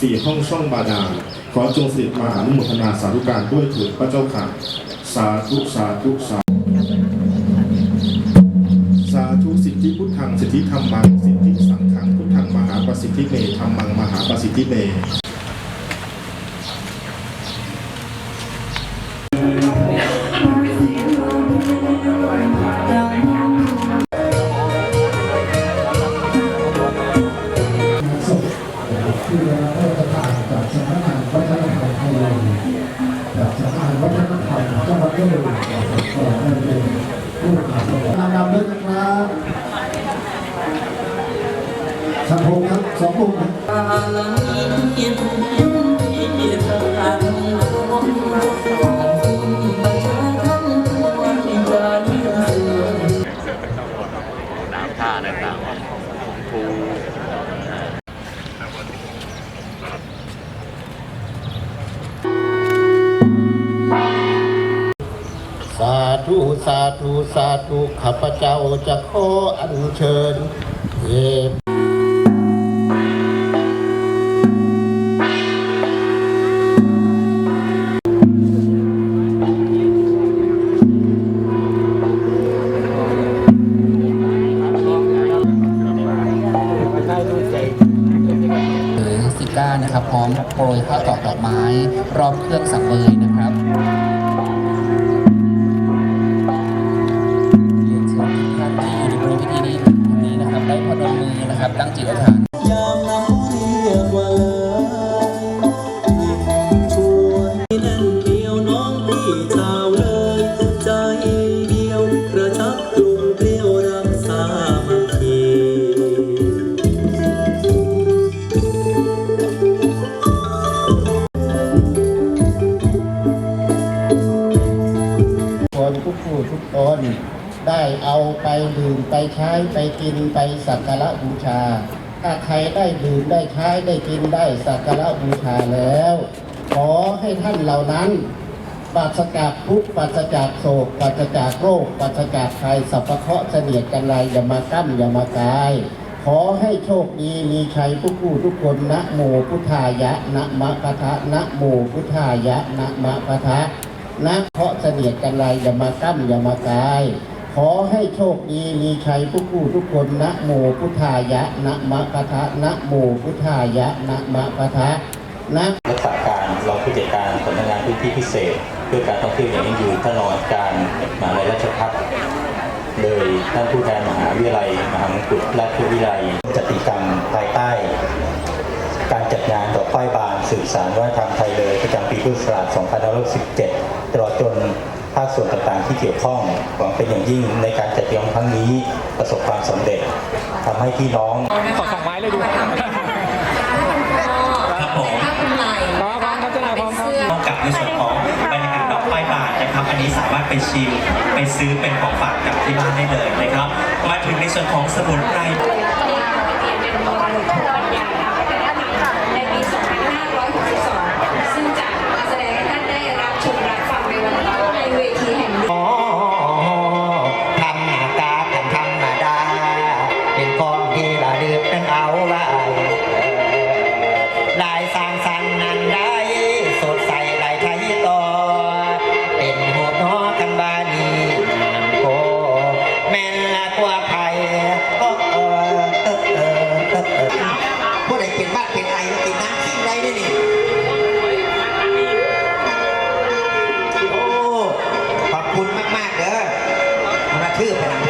สี่ห้องช่องบาดาลขอจงสิทธิ์มาอนุโมทนาสาธุการด้วยเถิดพระเจ้าค่ะ สาธุสาธุสาธุสาธุสิทธิพุทธังสิทธิธรรมังสิทธิสังฆังพุทธังมหาประสิทธิเมธรรมังมหาประสิทธิเม ผู้ขับนำนำด้วยนะครับสังคมครับสองกลุ่มครับน้ำท่าต่างๆภู สาธุสาธุสาธุข้าพเจ้าจะขออัญเชิญเทพหรือซิก้านะครับพร้อมโปรยข้าวตอกดอกไม้ รอบเครื่องสังเวยนะครับ ผู้ทุกตนได้เอาไปดื่มไปใช้ไปกินไปสักการะบูชา ถ้าใครได้ดื่มได้ใช้ได้กินได้สักการะบูชาแล้ว ขอให้ท่านเหล่านั้นปราศจากทุกข์ปราศจากโศกปราศจากโรคปราศจากภัยสัพพเคราะห์เสนียดกันไรอย่ามากั้มอย่ามากาย ขอให้โชคดีมีชัยทุกผู้ทุกคนนะโมพุทธายะนะมะปะทะนะโมพุทธายะนะมะปะทะ นะเพราะเสนียดกันไรอย่ามากั้มอย่ามากาย ขอให้โชคดีมีชัยทุกผู้ทุกคนนะโมพุทธายะนะมะปะทะนะโมพุทธายะนะมะปะทะนะรักษาการรองผู้จัดการสำนักงานพื้นที่พิเศษ เพื่อการท่องเที่ยวอย่างยั่งยืนท่านรองการมหาวิทยาลัยราชภัฏเลยท่านผู้แทนมหาวิทยาลัยมหามงกุฎราชวิทยาลัยจัดกิจกรรมภายใต้ สื่อสารวัฒนธรรมไทยเลยประจำปีพุทธศักราช 2517ตลอดจนภาคส่วนต่างๆที่เกี่ยวข้องหวังเป็นอย่างยิ่งในการจัดกิจกรรมครั้งนี้ประสบความสำเร็จทำให้พี่น้องขอสองไม้เลยดูครับครับผมพร้อมครับเจ้านายพร้อมครับพร้อมกับในส่วนของบรรยากาศดอกไม้บานนะครับ อันนี้สามารถไปชิมไปซื้อเป็นของฝากกลับที่บ้านได้เลยนะครับ มาถึงในส่วนของสมุนไพร มาทื่อไปหนังพอปะเนี่